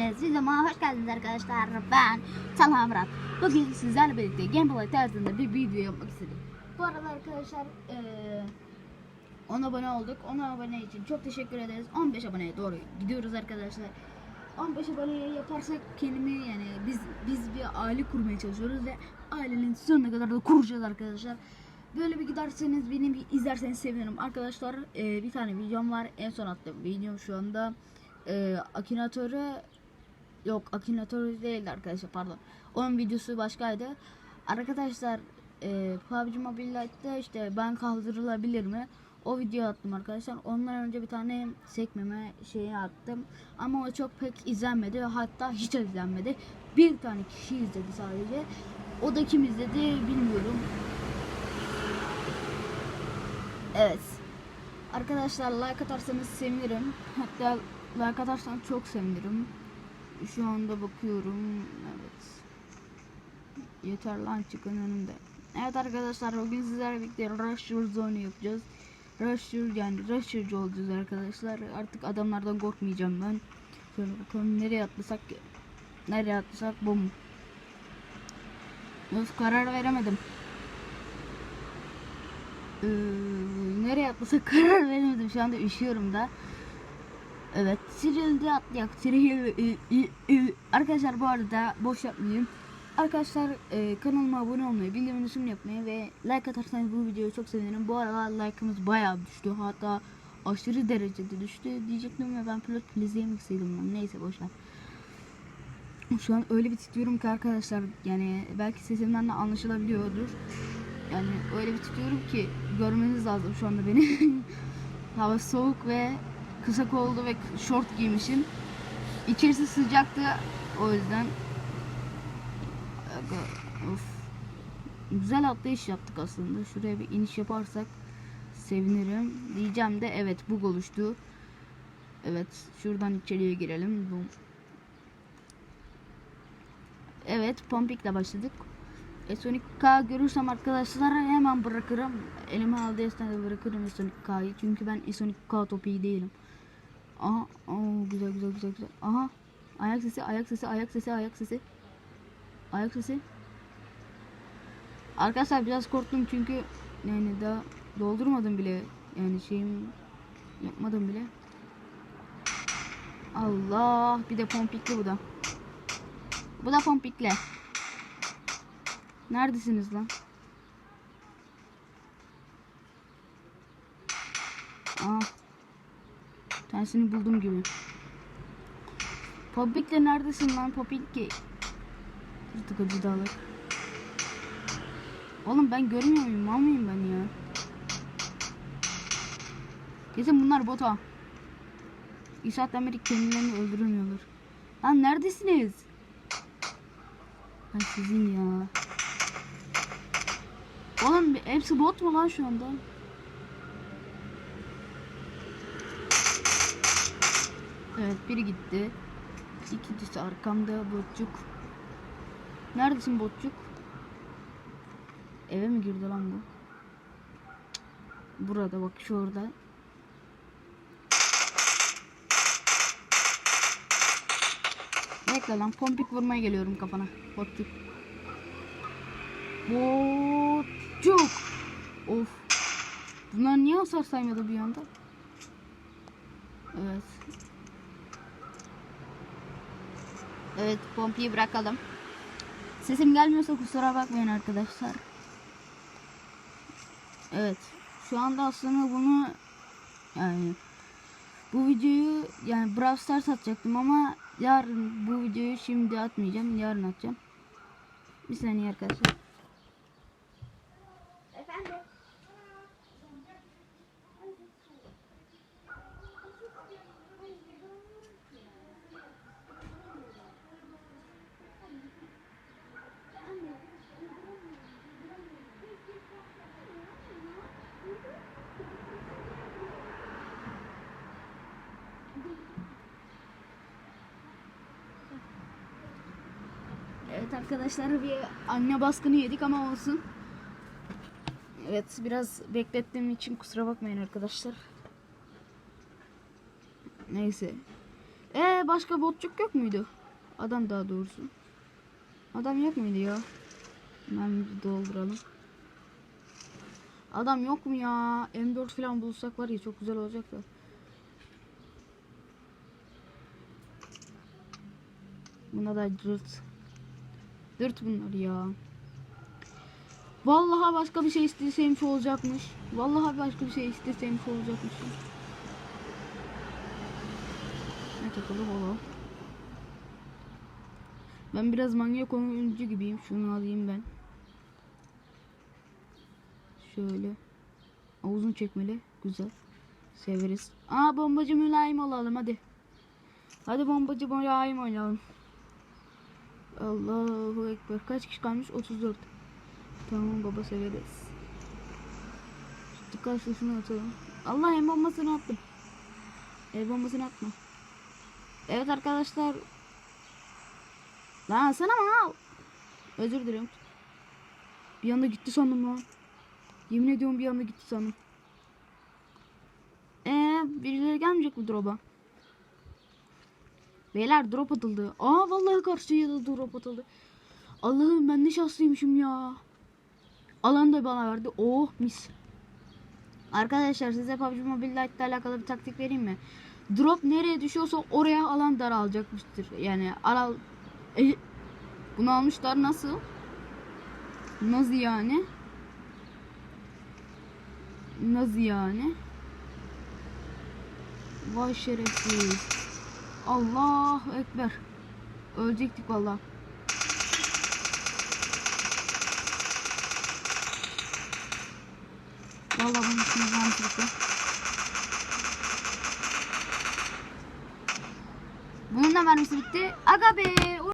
geldiniz. Videoma hoş geldiniz arkadaşlar. Ben Talha Murat. Bugün sizlerle birlikte gameplay tarzında bir video yapmak istedim. Bu arada arkadaşlar eee 10 abone olduk. 10 abone için çok teşekkür ederiz. 15 aboneye doğru gidiyoruz arkadaşlar. 15 aboneyi yaparsak kelime yani biz biz bir aile kurmaya çalışıyoruz ve ailenin sonuna kadar da kuracağız arkadaşlar. Böyle bir giderseniz benim bir izlerseniz sevinirim arkadaşlar. Ee, bir tane videom var. En son attığım videom şu anda e, Akinator'u yok Akinator değildi arkadaşlar pardon. Onun videosu başkaydı. Arkadaşlar e, PUBG Mobile Lite'da işte ben kaldırılabilir mi? O video attım arkadaşlar. Ondan önce bir tane sekmeme şeyi attım. Ama o çok pek izlenmedi. Hatta hiç izlenmedi. Bir tane kişi izledi sadece. O da kim izledi bilmiyorum. Evet. Arkadaşlar like atarsanız sevinirim. Hatta like atarsanız çok sevinirim. Şu anda bakıyorum. Evet. Yeter lan çıkın önümde. Evet arkadaşlar bugün sizlerle birlikte Rusher Zone yapacağız. Rusher yani Rusher'cı olacağız arkadaşlar. Artık adamlardan korkmayacağım ben. Şöyle bakalım nereye atlasak nereye atlasak mu? Of karar veremedim. Ee, nereye atlasak karar veremedim. Şu anda üşüyorum da. Evet, Cyril'de atlayak. Cyril, arkadaşlar bu arada boş yapmayayım. Arkadaşlar e, kanalıma abone olmayı, bildirim tüm yapmayı ve like atarsanız bu videoyu çok sevinirim. Bu arada like'ımız bayağı düştü. Hatta aşırı derecede düştü diyecektim ve ben pilot izleyemek istedim. Neyse boşver. Şu an öyle bir titriyorum ki arkadaşlar yani belki sesimden de anlaşılabiliyordur. Yani öyle bir tutuyorum ki görmeniz lazım şu anda beni. Hava soğuk ve kısa kollu ve şort giymişim. İçerisi sıcaktı o yüzden. Of. Güzel atlayış yaptık aslında. Şuraya bir iniş yaparsak sevinirim. Diyeceğim de evet bug oluştu. Evet şuradan içeriye girelim. Evet pompikle başladık. E, Sonic K görürsem arkadaşlar hemen bırakırım. Elime aldığı esnada bırakırım Sonic K'yı. Çünkü ben Sonic K topiği değilim. Aha, oo, güzel güzel güzel güzel. Aha, ayak sesi, ayak sesi, ayak sesi, ayak sesi. Ayak sesi. Arkadaşlar biraz korktum çünkü yani daha doldurmadım bile. Yani şeyim yapmadım bile. Allah, bir de pompikli bu da. Bu da pompikle. Neredesiniz lan? Aa. Tersini buldum gibi. Popik'le neredesin lan Popik'i? Yırtık acı dağlar. Oğlum ben görmüyor muyum? Mal mıyım ben ya? Kesin bunlar bota. Bir saatten beri kendilerini öldüremiyorlar. Lan neredesiniz? Ben sizin ya. Oğlum hepsi bot mu lan şu anda? Evet biri gitti. İkincisi arkamda botçuk. Neredesin botçuk? Eve mi girdi lan bu? Burada bak şurada. Bekle lan pompik vurmaya geliyorum kafana. Botçuk. Botçuk. Of. Bunlar niye hasar saymadı bir anda? Evet. Evet pompiyi bırakalım. Sesim gelmiyorsa kusura bakmayın arkadaşlar. Evet. Şu anda aslında bunu yani bu videoyu yani Brawl Stars atacaktım ama yarın bu videoyu şimdi atmayacağım. Yarın atacağım. Bir saniye arkadaşlar. Evet arkadaşlar bir anne baskını yedik ama olsun. Evet biraz beklettiğim için kusura bakmayın arkadaşlar. Neyse. Ee başka botçuk yok muydu? Adam daha doğrusu. Adam yok muydu ya? Hemen dolduralım. Adam yok mu ya? M4 falan bulsak var ya çok güzel olacak da. Buna da dırt. Dırt bunlar ya. Vallahi başka bir şey isteseyim şu olacakmış. Vallahi başka bir şey isteseyim şu olacakmış. Ne takılı holo. Ben biraz manyak oyuncu gibiyim. Şunu alayım ben. Şöyle. Uzun çekmeli. Güzel. Severiz. Aa bombacı mülayim olalım hadi. Hadi bombacı mülayim oynayalım. Allahu Ekber. Kaç kişi kalmış? 34. Tamam baba severiz. Dikkat şunu atalım. Allah el bombasını attım. El bombasını atma. Evet arkadaşlar. Lan sana mal. Özür dilerim. Bir anda gitti sandım lan. Yemin ediyorum bir anda gitti sandım. Eee birileri gelmeyecek mi drop'a? Beyler drop atıldı. Aa vallahi karşıya da drop atıldı. Allah'ım ben ne şanslıymışım ya. Alan da bana verdi. Oh mis. Arkadaşlar size PUBG Mobile Lite ile alakalı bir taktik vereyim mi? Drop nereye düşüyorsa oraya alan daralacakmıştır. Yani aral... E, bunu almışlar nasıl? Nasıl yani? Nasıl yani? Vay şerefsiz. Allah ekber. Ölecektik valla. Valla bunun için mantıklı. Bunun da mermisi bitti. Aga be.